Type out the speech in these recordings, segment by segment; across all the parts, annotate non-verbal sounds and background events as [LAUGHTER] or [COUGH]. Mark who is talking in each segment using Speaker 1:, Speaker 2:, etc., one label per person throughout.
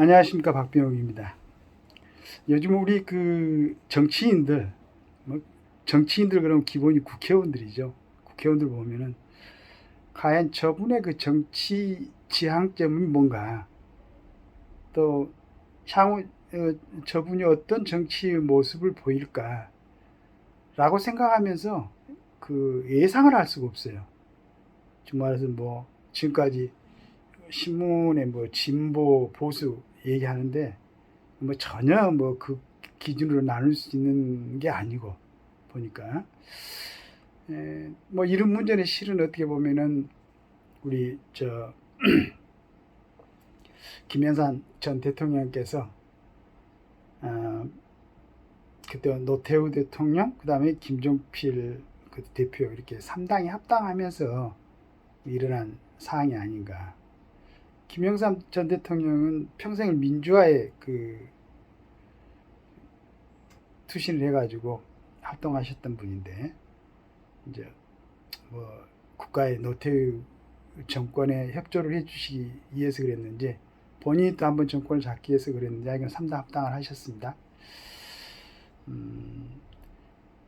Speaker 1: 안녕하십니까 박병욱입니다. 요즘 우리 그 정치인들 뭐 정치인들 그러면 기본이 국회의원들이죠. 국회의원들 보면은 과연 저분의 그 정치 지향점이 뭔가 또 향후 어, 저분이 어떤 정치 모습을 보일까라고 생각하면서 그 예상을 할 수가 없어요. 좀 말해서 뭐 지금까지 신문에 뭐 진보 보수 얘기하는데 뭐 전혀 뭐 그 기준으로 나눌 수 있는 게 아니고 보니까 에, 뭐 이런 문제는 실은 어떻게 보면은 우리 저 [CLEARS THROAT] 김영삼 전 대통령께서 어, 그때 노태우 대통령 그다음에 김종필 그 대표 이렇게 3당이 합당하면서 일어난 사항이 아닌가. 김영삼 전 대통령은 평생을 민주화에 그 투신을 해가지고 활동하셨던 분인데 이제 뭐 국가의 노태우 정권에 협조를 해주시기 위해서 그랬는지 본인이 또 한번 정권을 잡기 위해서 그랬는지 이건 3당 합당을 하셨습니다. 음,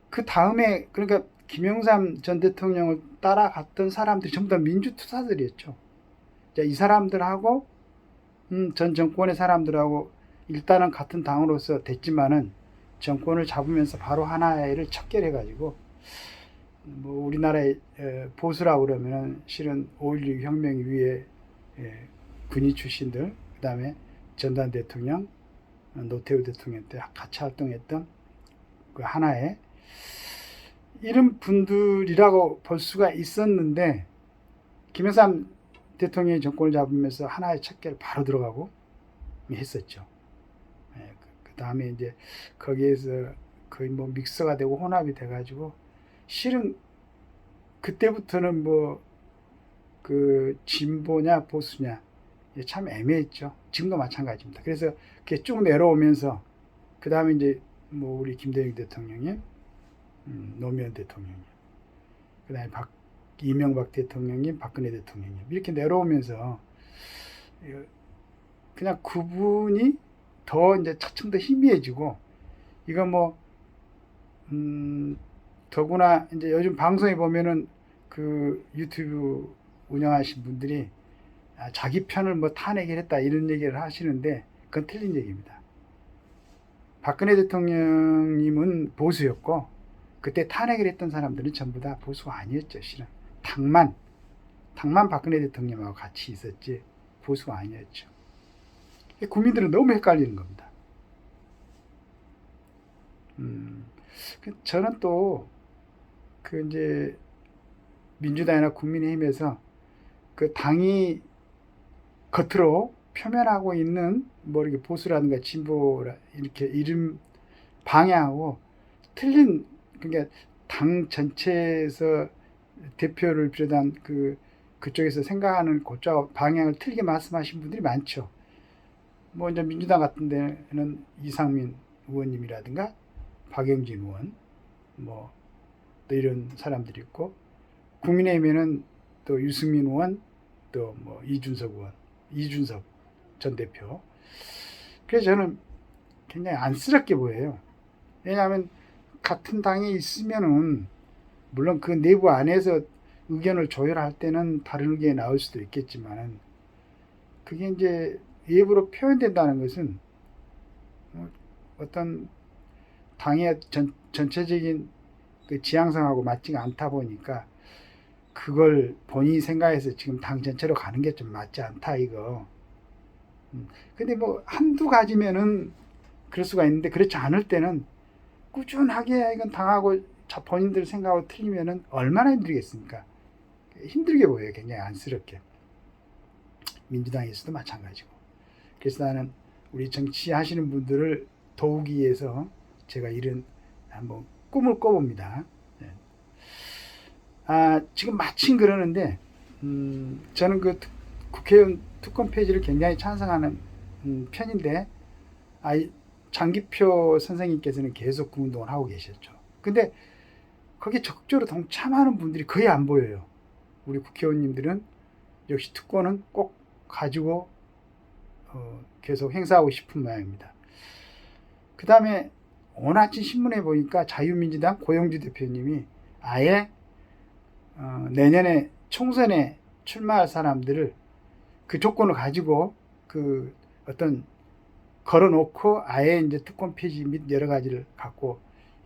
Speaker 1: 그 다음에 그러니까 김영삼 전 대통령을 따라갔던 사람들이 전부 다 민주투사들이었죠. 자, 이 사람들하고 음, 전 정권의 사람들하고 일단은 같은 당으로서 됐지만은 정권을 잡으면서 바로 하나를 척결해가지고 뭐 우리나라의 에, 보수라고 그러면은 실은 5.16 혁명 이후에 에, 군인 출신들 그다음에 전단 대통령 노태우 대통령 때 같이 활동했던 그 하나의 이런 분들이라고 볼 수가 있었는데 김영삼 대통령이 정권을 잡으면서 하나의 척결 바로 들어가고 했었죠. 예, 그 다음에 이제 거기에서 거의 뭐 믹서가 되고 혼합이 돼가지고 실은 그때부터는 뭐 그 진보냐 보수냐 참 애매했죠. 지금도 마찬가지입니다. 그래서 그게 쭉 내려오면서 그 다음에 이제 뭐 우리 김대중 대통령이 음, 노무현 대통령이 그 다음에 박 이명박 대통령님, 박근혜 대통령님 이렇게 내려오면서 그냥 구분이 더 이제 차츰 더 희미해지고 이거 뭐 음, 더구나 이제 요즘 방송에 보면은 그 유튜브 운영하신 분들이 아, 자기 편을 뭐 탄핵을 했다 이런 얘기를 하시는데 그건 틀린 얘기입니다. 박근혜 대통령님은 보수였고 그때 탄핵을 했던 사람들은 전부 다 보수가 아니었죠, 실은. 당만, 당만 박근혜 대통령하고 같이 있었지, 보수가 아니었죠. 국민들은 너무 헷갈리는 겁니다. 음, 그 저는 또, 그 이제, 민주당이나 국민의힘에서 그 당이 겉으로 표면하고 있는 뭐 이렇게 보수라든가 진보라 이렇게 이름 방향하고 틀린 그러니까 당 전체에서 대표를 비롯한 그 그쪽에서 생각하는 고자 방향을 틀리게 말씀하신 분들이 많죠. 뭐 이제 민주당 같은 데는 이상민 의원님이라든가 박영진 의원 뭐 또 이런 사람들이 있고 국민의힘에는 또 유승민 의원 또 뭐 이준석 의원 이준석 전 대표 그래서 저는 굉장히 안쓰럽게 보여요. 왜냐하면 같은 당에 있으면은 물론 그 내부 안에서 의견을 조율할 때는 다른 의견이 나올 수도 있겠지만 그게 이제 외부로 표현된다는 것은 뭐 어떤 당의 전, 전체적인 그 지향성하고 맞지가 않다 보니까 그걸 본인이 생각해서 지금 당 전체로 가는 게 좀 맞지 않다 이거. 음, 근데 뭐 한두 가지면은 그럴 수가 있는데 그렇지 않을 때는 꾸준하게 이건 당하고 본인들 생각하고 틀리면은 얼마나 힘들겠습니까? 힘들게 보여요. 굉장히 안쓰럽게. 민주당에서도 마찬가지고. 그래서 나는 우리 정치하시는 분들을 도우기 위해서 제가 이런 한번 꿈을 꿔봅니다. 네. 아, 지금 마침 그러는데, 음, 저는 그 특, 국회의원 특권 페이지를 굉장히 찬성하는 음, 편인데, 아, 장기표 선생님께서는 계속 그 운동을 하고 계셨죠. 근데 거기에 적극적으로 동참하는 분들이 거의 안 보여요. 우리 국회의원님들은 역시 특권은 꼭 가지고 어, 계속 행사하고 싶은 모양입니다. 그 다음에 오늘 아침 신문에 보니까 자유민주당 고영주 대표님이 아예 어, 내년에 총선에 출마할 사람들을 그 조건을 가지고 그 어떤 걸어놓고 아예 이제 특권 폐지 및 여러 가지를 갖고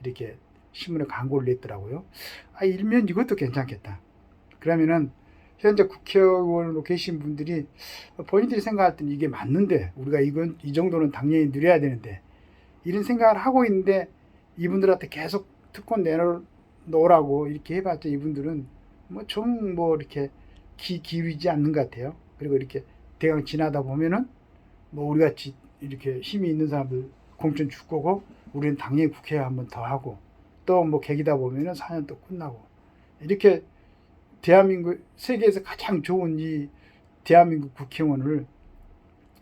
Speaker 1: 이렇게 신문에 광고를 냈더라고요. 아, 일면 이것도 괜찮겠다. 그러면은 현재 국회의원으로 계신 분들이 본인들이 생각할 때는 이게 맞는데 우리가 이건 이 정도는 당연히 누려야 되는데 이런 생각을 하고 있는데 이분들한테 계속 특권 내놓으라고 이렇게 해봤자 이분들은 뭐 좀뭐 이렇게 기, 기울이지 않는 것 같아요. 그리고 이렇게 대강 지나다 보면은 뭐 우리 같이 이렇게 힘이 있는 사람들 공천 줄 거고 우리는 당연히 국회에 한번 더 하고 또 뭐 계기다 보면은 4년 또 끝나고 이렇게 대한민국 세계에서 가장 좋은 이 대한민국 국회의원을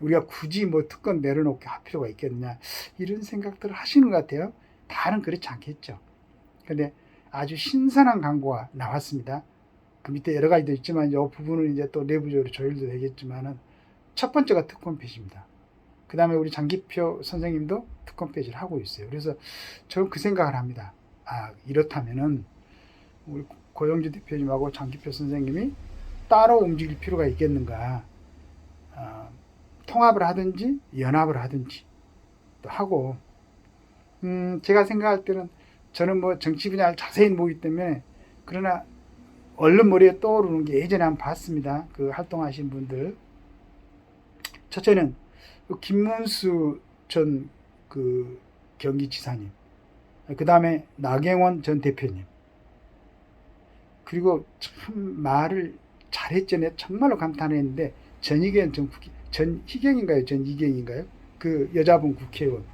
Speaker 1: 우리가 굳이 뭐 특권 내려놓게 할 필요가 있겠느냐 이런 생각들을 하시는 것 같아요. 다는 그렇지 않겠죠. 근데 아주 신선한 광고가 나왔습니다. 그 밑에 여러 가지도 있지만 이 부분은 이제 또 내부적으로 조율도 되겠지만은 첫 번째가 특권 폐지입니다. 그 다음에 우리 장기표 선생님도 특권 폐지를 하고 있어요. 그래서 저는 그 생각을 합니다. 아, 이렇다면은 우리 고영주 대표님하고 장기표 선생님이 따로 움직일 필요가 있겠는가. 아, 통합을 하든지 연합을 하든지 또 하고 음, 제가 생각할 때는 저는 뭐 정치 분야를 자세히 모기 때문에 그러나 얼른 머리에 떠오르는 게 예전에 한번 봤습니다. 그 활동하신 분들. 첫째는 그 김문수 전 그 경기지사님. 그 다음에 나경원 전 대표님. 그리고 참 말을 잘했죠. 내 정말로 감탄했는데 전희경 전 국회, 전희경인가요? 전이경인가요? 그 여자분 국회의원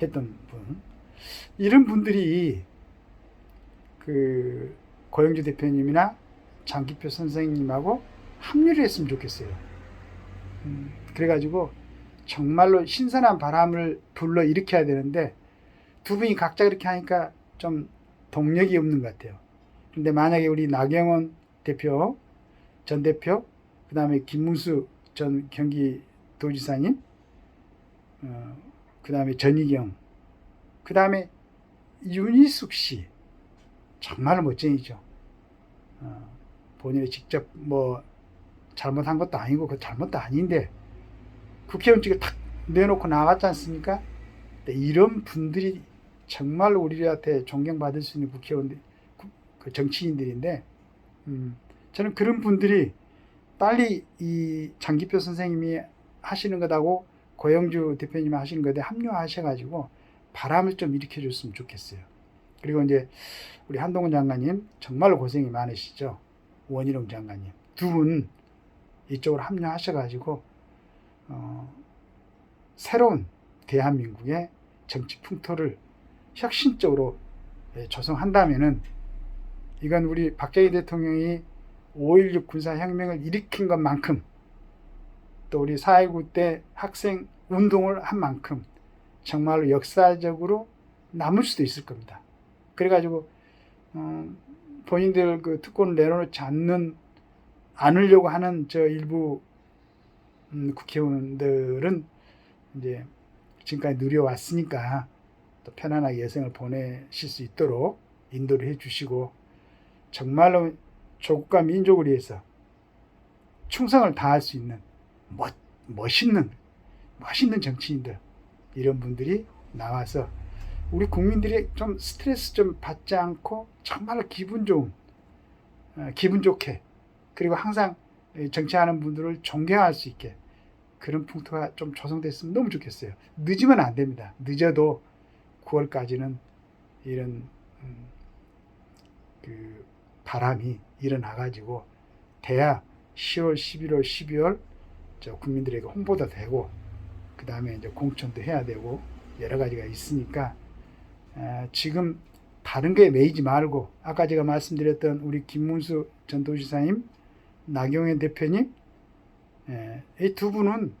Speaker 1: 했던 분. 이런 분들이 그 고영주 대표님이나 장기표 선생님하고 합류를 했으면 좋겠어요. 음, 그래가지고 정말로 신선한 바람을 불러 일으켜야 되는데 두 분이 각자 그렇게 하니까 좀 동력이 없는 것 같아요. 근데 만약에 우리 나경원 대표, 전 대표, 그 다음에 김문수 전 경기도지사님, 어, 그 다음에 전희경, 그 다음에 윤희숙 씨, 정말 멋쟁이죠. 어, 본인이 직접 뭐 잘못한 것도 아니고 그 잘못도 아닌데 국회의원 측에 탁 내놓고 나갔지 않습니까? 이런 분들이 정말 우리한테 존경받을 수 있는 국회의원들, 그 정치인들인데, 음, 저는 그런 분들이 빨리 이 장기표 선생님이 하시는 것하고 고영주 대표님이 하시는 것에 합류하셔가지고 바람을 좀 일으켜줬으면 좋겠어요. 그리고 이제 우리 한동훈 장관님 정말로 고생이 많으시죠. 원희룡 장관님 두 분 이쪽으로 합류하셔가지고 어, 새로운 대한민국의 정치 풍토를 혁신적으로 예, 조성한다면은 이건 우리 박정희 대통령이 5.16 군사혁명을 일으킨 것만큼 또 우리 4.19 때 학생 운동을 한 만큼 정말로 역사적으로 남을 수도 있을 겁니다. 그래가지고 어, 본인들 그 특권을 내려놓지 않는 않으려고 하는 저 일부 음, 국회의원들은 이제 지금까지 누려왔으니까 또 편안하게 여생을 보내실 수 있도록 인도를 해주시고 정말로 조국과 민족을 위해서 충성을 다할 수 있는 멋, 멋있는 멋있는 정치인들 이런 분들이 나와서 우리 국민들이 좀 스트레스 좀 받지 않고 정말 기분 좋은 어, 기분 좋게 그리고 항상 정치하는 분들을 존경할 수 있게 그런 풍토가 좀 조성됐으면 너무 좋겠어요. 늦으면 안 됩니다. 늦어도 9월까지는 이런 음, 그 바람이 일어나가지고 돼야 10월, 11월, 12월 저 국민들에게 홍보도 되고 그 다음에 이제 공천도 해야 되고 여러 가지가 있으니까 에, 지금 다른 거에 매이지 말고 아까 제가 말씀드렸던 우리 김문수 전 도지사님, 나경원 대표님 이 두 분은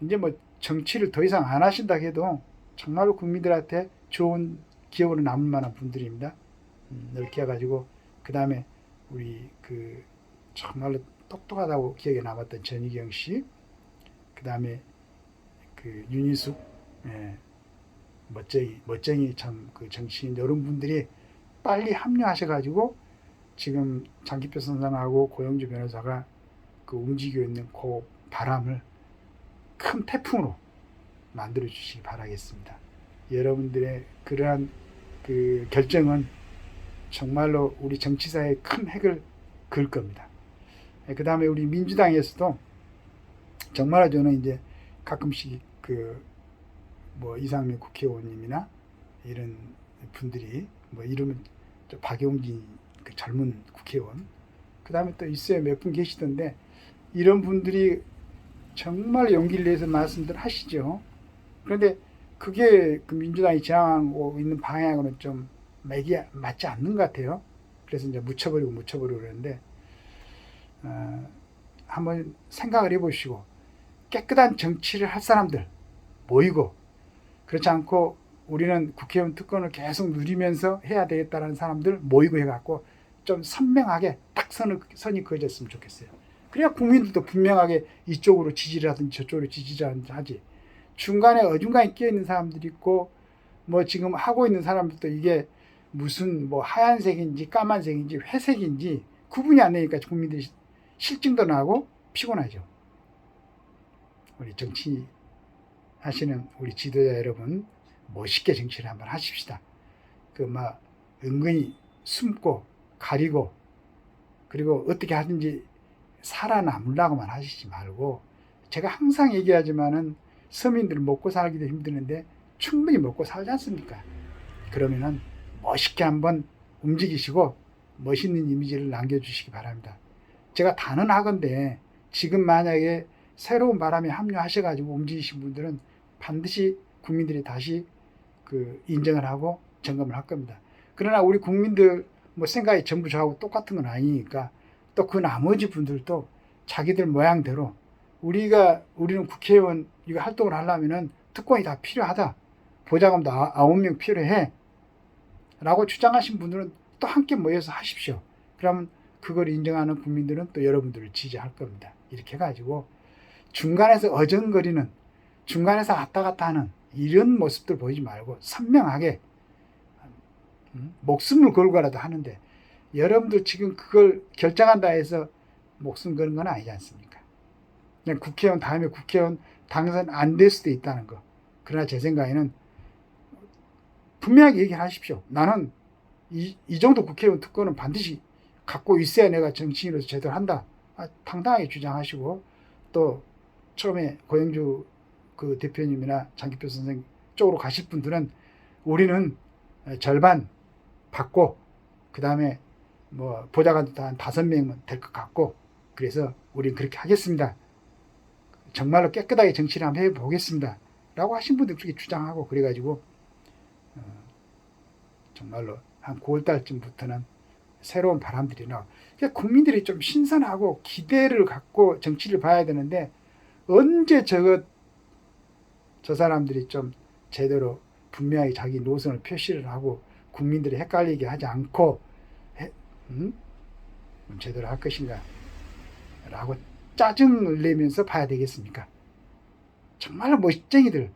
Speaker 1: 이제 뭐 정치를 더 이상 안 하신다 해도 정말로 국민들한테 좋은 기업으로 남을 만한 분들입니다. 음, 해가지고 그 다음에 우리 그 정말로 똑똑하다고 기억에 남았던 전희경 씨, 그 다음에 그 윤희숙 예, 멋쟁이 멋쟁이 참 그 정치인 여러 분들이 빨리 합류하셔가지고 지금 장기표 선생하고 고영주 변호사가 그 움직이고 있는 그 바람을 큰 태풍으로 만들어 주시기 바라겠습니다. 여러분들의 그러한 그 결정은 정말로 우리 정치사에 큰 획을 그을 겁니다. 그 다음에 우리 민주당에서도 정말 저는 이제 가끔씩 그 뭐 이상민 국회의원님이나 이런 분들이 뭐 이름은 저 박용진 그 젊은 국회의원 그 다음에 또 있어요 몇 분 계시던데 이런 분들이 정말 용기를 내서 말씀들 하시죠. 그런데 그게 그 민주당이 지향하고 있는 방향으로는 좀 맥이 맞지 않는 것 같아요. 그래서 이제 묻혀버리고 묻혀버리고 그러는데 어, 한번 생각을 해보시고 깨끗한 정치를 할 사람들 모이고 그렇지 않고 우리는 국회의원 특권을 계속 누리면서 해야 되겠다는 사람들 모이고 해갖고 좀 선명하게 딱 선을, 선이 그어졌으면 좋겠어요. 그래야 국민들도 분명하게 이쪽으로 지지를 하든지 저쪽으로 지지를 하든지 하지. 중간에 어중간히 끼어 있는 사람들이 있고 뭐 지금 하고 있는 사람들도 이게 무슨 뭐 하얀색인지 까만색인지 회색인지 구분이 안 되니까 국민들이 실증도 나고 피곤하죠. 우리 정치 하시는 우리 지도자 여러분 멋있게 정치를 한번 하십시다. 그 막 은근히 숨고 가리고 그리고 어떻게 하든지 살아남으려고만 하시지 말고 제가 항상 얘기하지만은 서민들 먹고 살기도 힘드는데 충분히 먹고 살지 않습니까? 그러면은 멋있게 한번 움직이시고 멋있는 이미지를 남겨주시기 바랍니다. 제가 단언 하건데 지금 만약에 새로운 바람에 합류하셔가지고 움직이신 분들은 반드시 국민들이 다시 그 인정을 하고 점검을 할 겁니다. 그러나 우리 국민들 뭐 생각이 전부 저하고 똑같은 건 아니니까 또 그 나머지 분들도 자기들 모양대로 우리가 우리는 국회의원 이거 활동을 하려면은 특권이 다 필요하다. 보좌관도 아- 아홉 명 필요해. 라고 주장하신 분들은 또 함께 모여서 하십시오. 그러면 그걸 인정하는 국민들은 또 여러분들을 지지할 겁니다. 이렇게 해가지고 중간에서 어정거리는 중간에서 왔다 갔다 하는 이런 모습들 보이지 말고 선명하게 음, 목숨을 걸고라도 하는데 여러분들 지금 그걸 결정한다 해서 목숨 거는 건 아니지 않습니까? 그냥 국회의원 다음에 국회의원 당선 안 될 수도 있다는 거. 그러나 제 생각에는 분명하게 얘기하십시오. 나는 이, 이 정도 국회의원 특권은 반드시 갖고 있어야 내가 정치인으로서 제대로 한다. 아, 당당하게 주장하시고 또 처음에 고영주 그 대표님이나 장기표 선생 쪽으로 가실 분들은 우리는 절반 받고 그 다음에 뭐 보좌관도 한 다섯 명은 될 것 같고 그래서 우리는 그렇게 하겠습니다. 정말로 깨끗하게 정치를 한번 해보겠습니다. 라고 하신 분들 그렇게 주장하고 그래가지고 어, 정말로 한 9월달쯤부터는 새로운 바람들이 나와. 그러니까 국민들이 좀 신선하고 기대를 갖고 정치를 봐야 되는데 언제 저것 저 사람들이 좀 제대로 분명히 자기 노선을 표시를 하고 국민들이 헷갈리게 하지 않고 해, 음? 제대로 할 것인가 라고 짜증을 내면서 봐야 되겠습니까? 정말로 멋쟁이들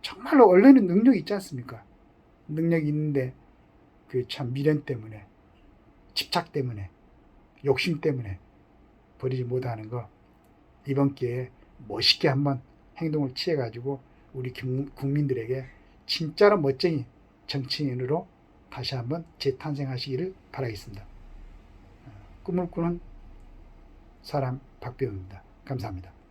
Speaker 1: 정말로 원래는 능력이 있지 않습니까? 능력이 있는데 그 참 미련 때문에 집착 때문에 욕심 때문에 버리지 못하는 거 이번 기회에 멋있게 한번 행동을 취해가지고 우리 국민들에게 진짜로 멋쟁이 정치인으로 다시 한번 재탄생하시기를 바라겠습니다. 꿈을 꾸는 사람 박병입니다. 감사합니다.